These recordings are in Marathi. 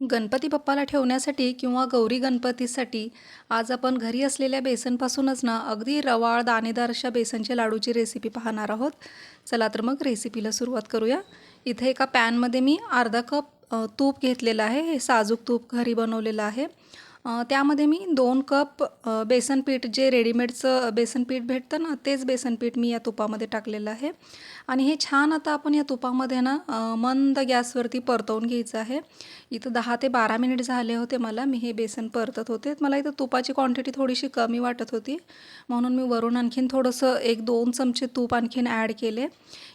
गणपती बाप्पाला ठेवण्यासाठी किंवा गौरी गणपतीसाठी आज आपण घरी असलेल्या बेसनपासूनच ना अगदी रवाळ दाणेदार अशा बेसनच्या लाडूची रेसिपी पाहणार आहोत. चला तर मग रेसिपीला सुरुवात करूया. इथे एका पॅनमध्ये मी अर्धा कप तूप घेतलेलं आहे. हे साजूक तूप घरी बनवलेलं आहे. त्यामध्ये मी दोन कप बेसन पीठ जे रेडीमेडचं बेसन पीठ भेटतं ना तेच बेसन पीठ मी या तुपामध्ये टाकलेलं आहे. आणि हे छान आता आपण या तुपामध्ये ना मंद गॅसवरती परतवून घ्यायचं आहे. इथं दहा ते बारा मिनिट झाले होते मला मी हे बेसन परतत होते. मला इथं तुपाची क्वांटिटी थोडीशी कमी वाटत होती. म्हणून मी वरून आणखीन थोडंसं एक दोन चमचे तूप आणखीन ॲड केले.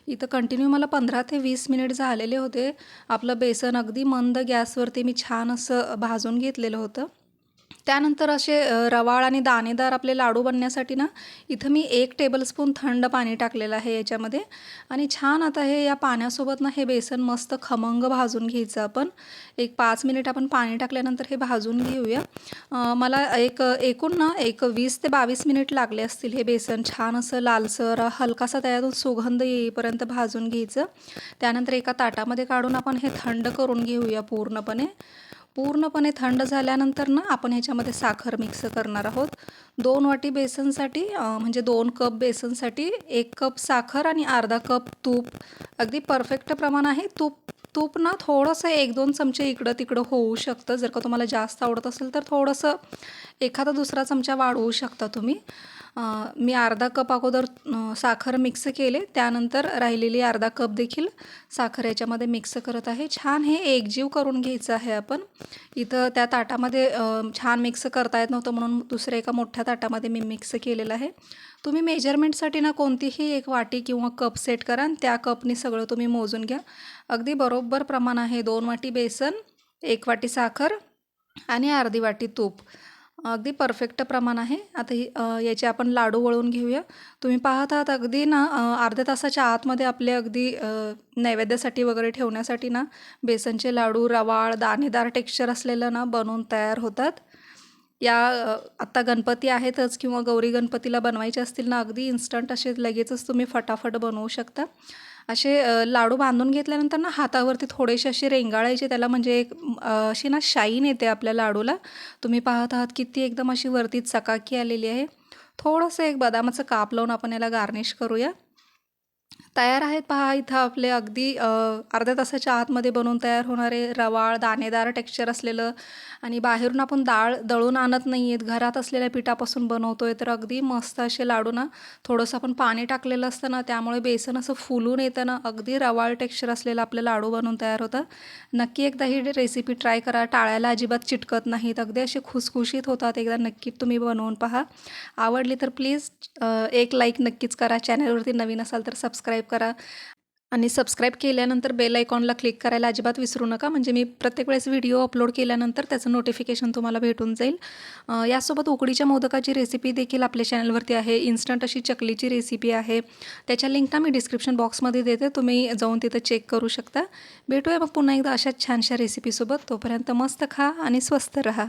इथं कंटिन्यू मला पंधरा ते वीस मिनिट झालेले होते. आपलं बेसन अगदी मंद गॅसवरती मी छान असं भाजून घेतलेलं होतं. त्यानंतर असे रवाळ आणि दाणेदार आपले लाडू बनण्यासाठी ना इथं मी एक टेबलस्पून थंड पाणी टाकलेलं आहे याच्यामध्ये. आणि छान आता हे या पाण्यासोबत ना हे बेसन मस्त खमंग भाजून घ्यायचं आपण. एक पाच मिनिट आपण पाणी टाकल्यानंतर हे भाजून घेऊया. मला एक एकूण ना एक वीस ते बावीस मिनिट लागले असतील हे बेसन छान असं लालसर हलकासा त्यातून सुगंध येईपर्यंत भाजून घ्यायचं. त्यानंतर एका ताटामध्ये काढून आपण हे थंड करून घेऊया पूर्णपणे. पूर्णपणे थंड झाल्यानंतर ना आपण ह्याच्यामध्ये साखर मिक्स करणार आहोत. दोन वाटी बेसनसाठी म्हणजे दोन कप बेसनसाठी एक कप साखर आणि अर्धा कप तूप. अगदी परफेक्ट प्रमाण आहे. तूप तूप ना थोडंसं एक दोन चमचे इकडं तिकडं होऊ शकतं. जर का तुम्हाला जास्त आवडत असेल तर थोडंसं एखादा दुसरा चमचा वाढवू शकता तुम्ही. मी अर्धा कप अगोदर साखर मिक्स केले. त्यानंतर राहिलेली अर्धा कप देखील साखर याच्यामध्ये मिक्स करत आहे. छान हे एकजीव करून घ्यायचं आहे आपण. इथं त्या ताटामध्ये छान मिक्स करता येत नव्हतं म्हणून दुसऱ्या एका मोठ्या ताटामध्ये मी मिक्स केलेलं आहे. तुम्ही मेजरमेंटसाठी ना कोणतीही एक वाटी किंवा कप सेट करा आणि त्या कपनी सगळं तुम्ही मोजून घ्या. अगदी बरोबर प्रमाण आहे. दोन वाटी बेसन एक वाटी साखर आणि अर्धी वाटी तूप. अगदी परफेक्ट प्रमाण आहे. आता ही याचे आपण लाडू वळून घेऊया. तुम्ही पाहत आहात अगदी ना अर्ध्या तासाच्या आतमध्ये आपले अगदी नैवेद्यासाठी वगैरे ठेवण्यासाठी ना बेसनचे लाडू रवाळ दाणेदार टेक्स्चर असलेलं ना बनवून तयार होतात. या आत्ता गणपती आहेतच किंवा गौरी गणपतीला बनवायचे असतील ना अगदी इन्स्टंट असे लगेचच तुम्ही फटाफट बनवू शकता. असे लाडू बांधून घेतल्यानंतर ना हातावरती थोडेसे असे रेंगाळायचे. त्याला म्हणजे एक अशी ना शाईन येते आपल्या लाडूला. तुम्ही पाहत आहात किती एकदम अशी वरती चकाकी आलेली आहे. थोडंसं एक बदामाचं काप लावून आपण याला गार्निश करूया. तयार आहेत पहा इथं आपले अगदी अर्ध्या तासाच्या आतमध्ये बनवून तयार होणारे रवाळ दाणेदार टेक्स्चर असलेलं आणि बाहेरून आपण डाळ दळून आणत नाही आहेत घरात असलेल्या पिठापासून बनवतो आहे तर अगदी मस्त असे लाडू ना थोडंसं आपण पाणी टाकलेलं असतं ना त्यामुळे बेसन असं फुलून येतं ना अगदी रवाळ टेक्स्चर असलेलं आपलं लाडू बनवून तयार होतं. नक्की एकदा ही रेसिपी ट्राय करा टाळ्याला अजिबात चिटकत नाहीत. अगदी असे खुसखुशीत होतात एकदा नक्की तुम्ही बनवून पहा. आवडली तर प्लीज एक लाईक नक्कीच करा. चॅनलवरती नवीन असाल तर सबस्क्राईब करा. आणि सबस्क्राईब केल्यानंतर बेल आयकॉनला क्लिक करायला अजिबात विसरू नका. म्हणजे मी प्रत्येक वेळेस व्हिडिओ अपलोड केल्यानंतर त्याचं नोटिफिकेशन तुम्हाला भेटून जाईल. यासोबत उकडीच्या मोदकाची रेसिपी देखील आपल्या चॅनलवरती आहे. इन्स्टंट अशी चकलीची रेसिपी आहे. त्याच्या लिंकना मी डिस्क्रिप्शन बॉक्समध्ये देते. तुम्ही जाऊन तिथं चेक करू शकता. भेटूया मग पुन्हा एकदा अशाच छानशा रेसिपीसोबत तोपर्यंत मस्त खा आणि स्वस्त रहा.